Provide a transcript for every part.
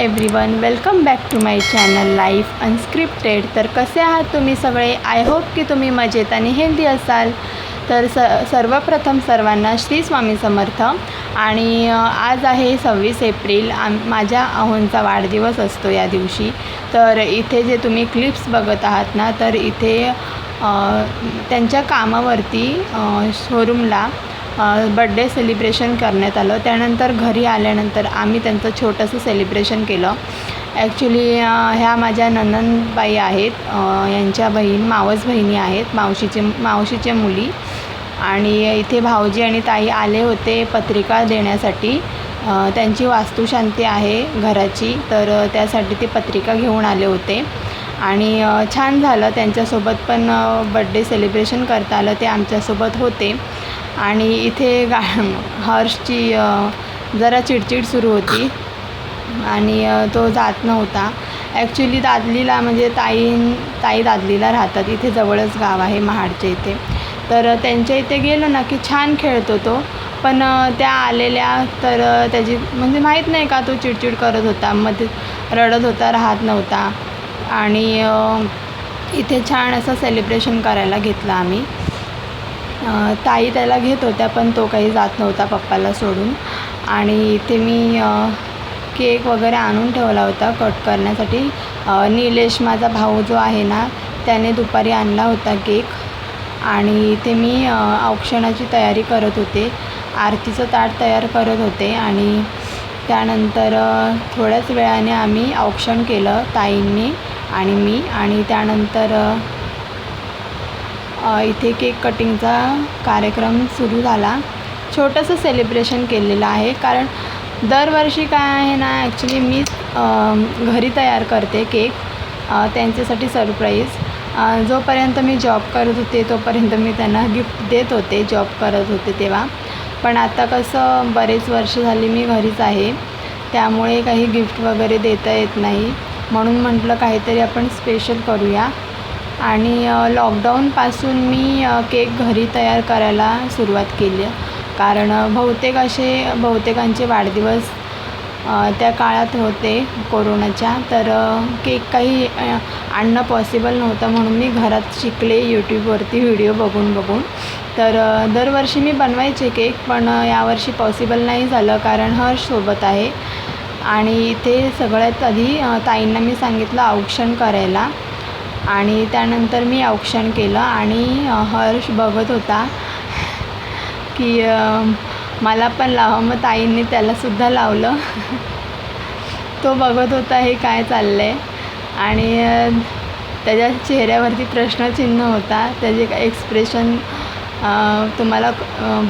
Everyone welcome back to my channel life unscripted तर कसे आहात तुम्ही सगळे? आय होप की तुम्ही मजेत आणि हेल्दी असाल. तर स सर्वप्रथम सर्वांना श्री स्वामी समर्थ. आणि आज आहे सव्वीस एप्रिल. आम माझ्या अहोंचा वाढदिवस असतो या दिवशी. तर इथे जे तुम्ही क्लिप्स बघत आहात ना तर इथे त्यांच्या कामावरती शोरूमला बड्डे सेलिब्रेशन करण्यात आलं. त्यानंतर घरी आल्यानंतर आम्ही त्यांचं छोटंसं सेलिब्रेशन केलं. ॲक्च्युली ह्या माझ्या नंदनबाई आहेत. यांच्या बहीण मावस बहिणी आहेत. मावशीचे मावशीच्या मुली. आणि इथे भाऊजी आणि ताई आले होते पत्रिका देण्यासाठी. त्यांची वास्तुशांती आहे घराची. तर त्यासाठी ते पत्रिका घेऊन आले होते. आणि छान झालं. त्यांच्यासोबत पण बड्डे सेलिब्रेशन करता आलं. ते आमच्यासोबत होते. आणि इथे गा हर्षची जरा चिडचिड सुरू होती. आणि तो जात नव्हता. ॲक्च्युली दादलीला म्हणजे ताई ताई दादलीला राहतात. इथे जवळच गाव आहे महाडच्या इथे. तर त्यांच्या इथे गेलो ना की छान खेळतो तो पण त्या आलेल्या तर त्याची म्हणजे माहीत नाही का तो चिडचिड करत होता मध्ये रडत होता राहत नव्हता. आणि इथे छान असं सेलिब्रेशन करायला घेतलं आम्ही. ताई त्याला घेत होत्या पण तो काही जात नव्हता पप्पाला सोडून. आणि इथे मी केक वगैरे आणून ठेवला होता कट करण्यासाठी. निलेश माझा भाऊ जो आहे ना त्याने दुपारी आणला होता केक. आणि इथे मी औक्षणाची तयारी करत होते. आरतीचं ताट तयार करत होते आणि त्यानंतर थोड्याच वेळाने आम्ही औक्षण केलं ताईंनी आणि मी. आणि त्यानंतर इथे केक कटिंगचा कार्यक्रम सुरू झाला. छोटंसं सेलिब्रेशन केलेलं आहे. कारण दरवर्षी काय आहे ना ॲक्च्युली मीच घरी तयार करते केक त्यांच्यासाठी सरप्राईज जोपर्यंत मी जॉब करत होते तोपर्यंत मी त्यांना गिफ्ट देत होते जॉब करत होते तेव्हा. पण आता कसं बरेच वर्ष झाली मी घरीच आहे. त्यामुळे काही गिफ्ट वगैरे देता येत नाही. म्हणून म्हटलं काहीतरी आपण स्पेशल करूया. आणि लॉकडाऊनपासून मी केक घरी तयार करायला सुरुवात केली. कारण बहुतेक असे बहुतेकांचे वाढदिवस त्या काळात होते कोरोनाच्या. तर केक काही आणणं पॉसिबल नव्हतं म्हणून मी घरात शिकले यूट्यूबवरती व्हिडिओ बघून बघून. तर दरवर्षी मी बनवायचे केक पण यावर्षी पॉसिबल नाही झालं कारण हर्ष सोबत आहे. आणि इथे सगळ्यात आधी ताईंना मी सांगितलं औक्षण करायला. आणि त्यानंतर मी औक्षण केलं आणि हर्ष बघत होता की मला पण लावा मग ताईंनी त्यालासुद्धा लावलं. तो बघत होता हे काय चाललं आहे आणि त्याच्या चेहऱ्यावरती प्रश्नचिन्ह होता. त्याचे एक्सप्रेशन तुम्हाला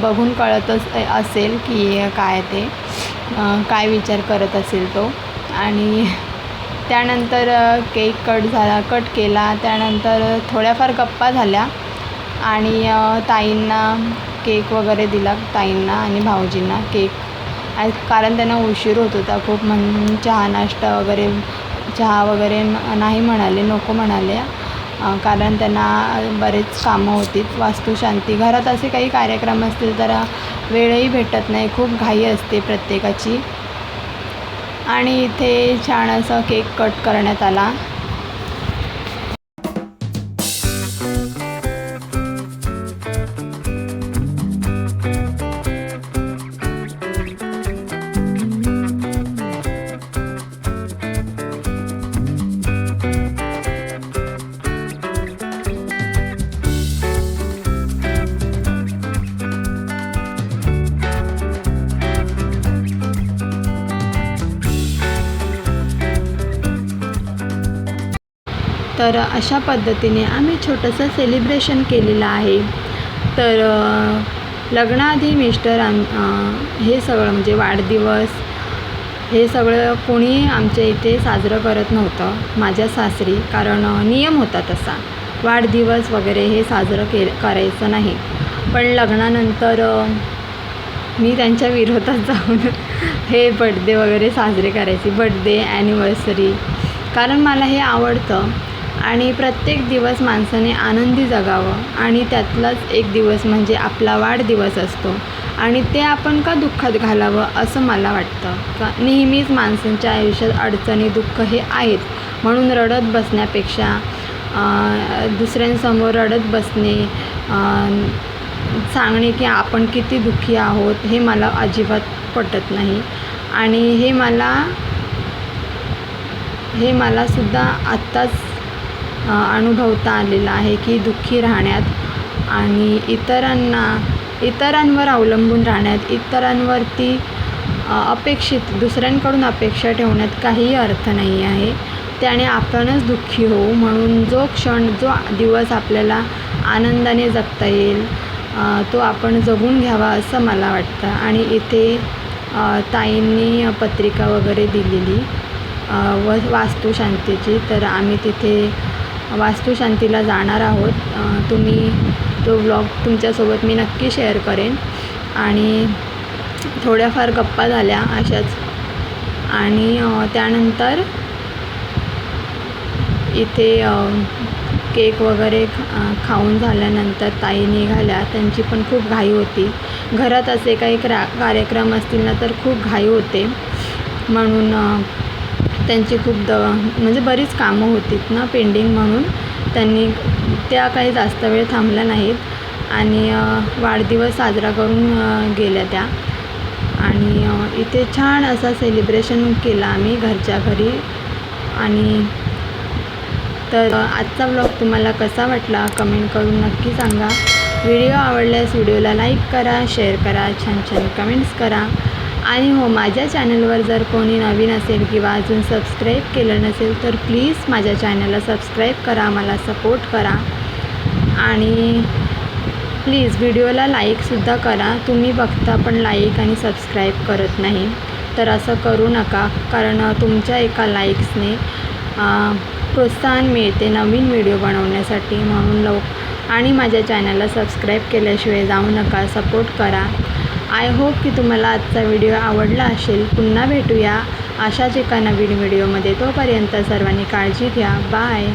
बघून कळतच असेल की काय ते काय विचार करत असेल तो. आणि त्यानंतर केक कट झाला कट केला त्यानंतर थोड्याफार गप्पा झाल्या आणि ताईंना केक वगैरे दिला ताईंना आणि भाऊजींना केक. आणि कारण त्यांना उशीर होत होता खूप म्हण चहा नाश्ता वगैरे चहा वगैरे नाही म्हणाले नको म्हणाले. कारण त्यांना बरेच कामं होती वास्तुशांती. घरात असे काही कार्यक्रम असतील तर वेळही भेटत नाही खूप घाई असते प्रत्येकाची. आणि इथे छान असा केक कट करण्यात आला. तर अशा पद्धतीने आम्ही छोटंसं सेलिब्रेशन केलेलं आहे. तर लग्नाआधी मिस्टर आम हे सगळं म्हणजे वाढदिवस हे सगळं कोणी आमच्या इथे साजरं करत नव्हतं माझ्या सासरी. कारण नियम होता तसा. वाढदिवस वगैरे हे साजरं के करायचं नाही. पण लग्नानंतर मी त्यांच्या विरोधात जाऊन हे बड्डे वगैरे साजरे करायचे. बड्डे ॲनिव्हर्सरी कारण मला हे आवडतं. आणि प्रत्येक दिवस माणसाने आनंदी जगावं. आणि त्यातलाच एक दिवस म्हणजे आपला वाढदिवस असतो. आणि ते आपण का दुःखात घालावं असं मला वाटतं. का नेहमीच माणसांच्या आयुष्यात अडचणी दुःख हे आहेत. म्हणून रडत बसण्यापेक्षा दुसऱ्यांसमोर रडत बसणे सांगणे की आपण किती दुःखी आहोत हे मला अजिबात पटत नाही. आणि हे मला हे मला सुद्धा आत्ताच अनुभवता आलेला आहे की दुःखी राहण्यात आणि इतरांना इतरांवर अवलंबून राहण्यात इतरांवरती अपेक्षित दुसऱ्यांकडून अपेक्षा ठेवण्यात काहीही अर्थ नाही आहे. त्याने आपणच दुःखी होऊ म्हणून जो क्षण जो दिवस आपल्याला आनंदाने जगता येईल तो आपण जगून घ्यावा असं मला वाटतं. आणि इथे ताईंनी पत्रिका वगैरे दिलेली व वास्तुशांतीची. तर आम्ही तिथे वास्तुशांतीला जाणार आहोत. तुम्ही तो व्लॉग तुमच्यासोबत मी नक्की शेअर करेन. आणि थोड्याफार गप्पा झाल्या अशाच. आणि त्यानंतर इथे केक वगैरे खाऊन झाल्यानंतर ताई निघाल्या. त्यांची पण खूप घाई होती. घरात असे काही क्रा कार्यक्रम असतील ना तर खूप घाई होते. म्हणून त्यांची खूप द म्हणजे बरीच कामं होतीत ना पेंडिंग म्हणून. त्यांनी त्या काही जास्त वेळ थांबल्या नाहीत. आणि वाढदिवस साजरा करून गेल्या त्या. आणि इथे छान असा सेलिब्रेशन केला आम्ही घरच्या घरी. आणि तर आजचा ब्लॉग तुम्हाला कसा वाटला कमेंट करून नक्की सांगा. व्हिडिओ आवडल्यास व्हिडिओला लाईक करा शेअर करा छान छान कमेंट्स करा. आणि हो माझ्या चॅनलवर जर कोणी नवीन असेल किंवा अजून सबस्क्राईब केलं नसेल तर प्लीज माझ्या चॅनलला सबस्क्राईब करा मला सपोर्ट करा. आणि प्लीज व्हिडिओला लाईकसुद्धा करा. तुम्ही बघता पण लाईक आणि सबस्क्राईब करत नाही. तर असं करू नका कारण तुमच्या एका लाईक्सने प्रोत्साहन मिळते नवीन व्हिडिओ बनवण्यासाठी म्हणून लव आणि माझ्या चॅनलला सबस्क्राईब केल्याशिवाय जाऊ नका सपोर्ट करा. आय होप की तुम्हाला आजचा व्हिडिओ आवडला असेल. पुन्हा भेटूया अशाच एका नवीन व्हिडिओमध्ये. तोपर्यंत सर्वांनी काळजी घ्या. बाय.